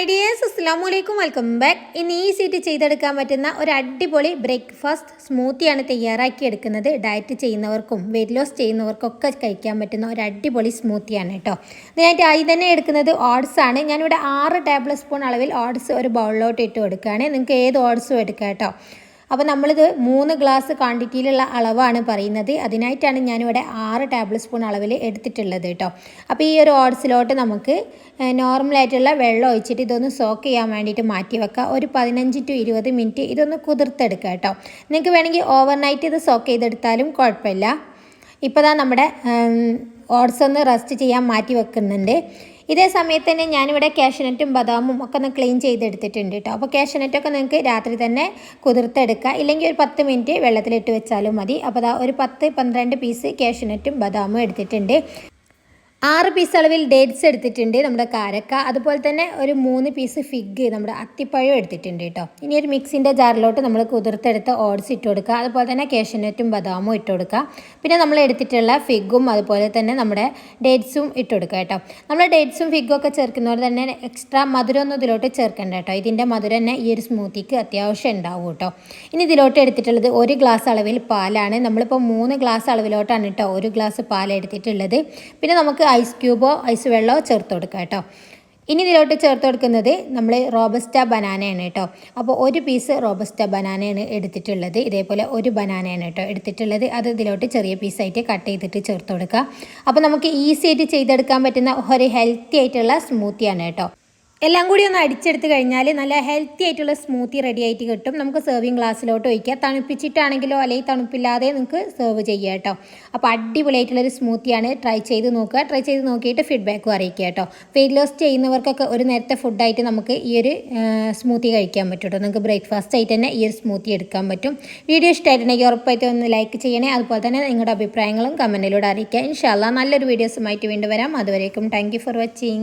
Hi dears അസ്സാം വലൈക്കും welcome back ഇന്ന് ഈസിയായിട്ട് ചെയ്തെടുക്കാൻ പറ്റുന്ന ഒരു അടിപൊളി ബ്രേക്ക്ഫാസ്റ്റ് സ്മൂത്തിയാണ് തയ്യാറാക്കി എടുക്കുന്നത് ഡയറ്റ് ചെയ്യുന്നവർക്കും വെയിറ്റ് ലോസ് ചെയ്യുന്നവർക്കൊക്കെ കഴിക്കാൻ പറ്റുന്ന ഒരു അടിപൊളി സ്മൂത്തിയാണ് കേട്ടോ ഞാൻ ആയി തന്നെ എടുക്കുന്നത് ഓട്സ് ആണ്. ഞാനിവിടെ ആറ് ടേബിൾ സ്പൂൺ അളവിൽ ഓട്സ് ഒരു ബൗളിലോട്ട് ഇട്ട് കൊടുക്കുകയാണ്. നിങ്ങൾക്ക് ഏത് ഓട്സും എടുക്കാം കേട്ടോ അപ്പോൾ നമ്മളിത് മൂന്ന് ഗ്ലാസ് ക്വാണ്ടിറ്റിയിലുള്ള അളവാണ് പറയുന്നത്. അതിനായിട്ടാണ് ഞാനിവിടെ ആറ് ടേബിൾ സ്പൂൺ അളവിൽ എടുത്തിട്ടുള്ളത് കേട്ടോ. അപ്പോൾ ഈ ഒരു ഓട്സിലോട്ട് നമുക്ക് നോർമലായിട്ടുള്ള വെള്ളം ഒഴിച്ചിട്ട് ഇതൊന്ന് സോക്ക് ചെയ്യാൻ വേണ്ടിയിട്ട് മാറ്റി വെക്കുക ഒരു പതിനഞ്ച് ടു ഇരുപത് മിനിറ്റ് ഇതൊന്ന് കുതിർത്തെടുക്കുക കേട്ടോ. നിങ്ങൾക്ക് വേണമെങ്കിൽ ഓവർനൈറ്റ് ഇത് സോക്ക് ചെയ്തെടുത്താലും കുഴപ്പമില്ല. ഇപ്പോൾ ദാ നമ്മുടെ ഓട്സ് ഒന്ന് റെസ്റ്റ് ചെയ്യാൻ മാറ്റി വെക്കുന്നുണ്ട്. ഇതേ സമയത്ത് തന്നെ ഞാനിവിടെ കാഷ്യനറ്റും ബദാമും ഒക്കെ ഒന്ന് ക്ലീൻ ചെയ്തെടുത്തിട്ടുണ്ട് കേട്ടോ അപ്പോൾ കാഷ്യനറ്റൊക്കെ നിങ്ങൾക്ക് രാത്രി തന്നെ കുതിർത്തെടുക്കുക ഇല്ലെങ്കിൽ ഒരു പത്ത് മിനിറ്റ് വെള്ളത്തിലിട്ട് വെച്ചാലും മതി. അപ്പോൾ ഒരു പത്ത് പന്ത്രണ്ട് പീസ് കാഷ്യനറ്റും ബദാമും എടുത്തിട്ടുണ്ട്. ആറ് പീസ് അളവിൽ ഡേറ്റ്സ് എടുത്തിട്ടുണ്ട് നമ്മുടെ കാരക്ക. അതുപോലെ തന്നെ ഒരു മൂന്ന് പീസ് ഫിഗ് നമ്മുടെ അത്തിപ്പഴം എടുത്തിട്ടുണ്ട് കേട്ടോ ഇനി ഒരു മിക്സിന്റെ ജാറിലോട്ട് നമ്മൾ കുതിർത്തെടുത്ത ഓട്സ് ഇട്ട് കൊടുക്കുക. അതുപോലെ തന്നെ കേഷനറ്റും ബദാമും ഇട്ട് കൊടുക്കുക. പിന്നെ നമ്മൾ എടുത്തിട്ടുള്ള ഫിഗും അതുപോലെ തന്നെ നമ്മുടെ ഡേറ്റ്സും ഇട്ട് കൊടുക്കുക കേട്ടോ നമ്മൾ ഡേറ്റ്സും ഫിഗും ഒക്കെ ചേർക്കുന്നവർ തന്നെ എക്സ്ട്രാ മധുരം ഒന്നും ഇതിലോട്ട് ചേർക്കേണ്ട കേട്ടോ ഇതിന്റെ മധുരം തന്നെ ഈ ഒരു സ്മൂത്തിക്ക് അത്യാവശ്യം ഉണ്ടാവും കേട്ടോ ഇനി ഇതിലോട്ട് എടുത്തിട്ടുള്ളത് ഒരു ഗ്ലാസ് അളവിൽ പാലാണ്. നമ്മളിപ്പോൾ മൂന്ന് ഗ്ലാസ് അളവിലോട്ടാണ് കേട്ടോ ഒരു ഗ്ലാസ് പാൽ എടുത്തിട്ടുള്ളത് പിന്നെ നമുക്ക് ഐസ് ക്യൂബോ ഐസ് വെള്ളമോ ചേർത്ത് കൊടുക്കുക കേട്ടോ. ഇനി ഇതിലോട്ട് ചേർത്ത് കൊടുക്കുന്നത് നമ്മൾ റോബസ്റ്റ ബനാനയാണ് കേട്ടോ. അപ്പോൾ ഒരു പീസ് റോബസ്റ്റ ബനാനയാണ് എടുത്തിട്ടുള്ളത്. ഇതേപോലെ ഒരു ബനാനയാണ് കേട്ടോ എടുത്തിട്ടുള്ളത്. അത് ഇതിലോട്ട് ചെറിയ പീസായിട്ട് കട്ട് ചെയ്തിട്ട് ചേർത്ത് കൊടുക്കുക. അപ്പോൾ നമുക്ക് ഈസി ആയിട്ട് ചെയ്തെടുക്കാൻ പറ്റുന്ന ഒരു ഹെൽത്തി ആയിട്ടുള്ള സ്മൂത്തിയാണ് കേട്ടോ. എല്ലാം കൂടി ഒന്ന് അടിച്ചെടുത്ത് കഴിഞ്ഞാൽ നല്ല ഹെൽത്തി ആയിട്ടുള്ള സ്മൂത്തി റെഡി ആയിട്ട് കിട്ടും. നമുക്ക് സെർവിങ് ഗ്ലാസ്സിലോട്ട് ഒഴിക്കാം. തണുപ്പിച്ചിട്ടാണെങ്കിലോ അല്ലെങ്കിൽ തണുപ്പില്ലാതെ നിങ്ങൾക്ക് സെർവ് ചെയ്യുക കേട്ടോ. അപ്പോൾ അടിപൊളിയായിട്ടുള്ളൊരു സ്മൂത്തിയാണ് ട്രൈ ചെയ്ത് നോക്കുക. ട്രൈ ചെയ്ത് നോക്കിയിട്ട് ഫീഡ്ബാക്കും അറിയിക്കുക കേട്ടോ. വെയിറ്റ് ലോസ് ചെയ്യുന്നവർക്കൊക്കെ ഒരു നേരത്തെ ഫുഡായിട്ട് നമുക്ക് ഈ ഒരു സ്മൂത്തി കഴിക്കാൻ പറ്റും കേട്ടോ. നിങ്ങൾക്ക് ബ്രേക്ക്ഫാസ്റ്റ് ആയിട്ട് തന്നെ ഈ ഒരു സ്മൂത്തി എടുക്കാൻ പറ്റും. വീഡിയോ ഇഷ്ടമായിട്ടുണ്ടെങ്കിൽ ഉറപ്പായിട്ട് ഒന്ന് ലൈക്ക് ചെയ്യണേ. അതുപോലെ തന്നെ നിങ്ങളുടെ അഭിപ്രായങ്ങളും കമന്റിലൂടെ അറിയിക്കുക. ഇൻഷാല്ല നല്ലൊരു വീഡിയോസുമായിട്ട് വീണ്ടും വരാം. അതുവരേക്കും താങ്ക് ഫോർ വാച്ചിങ്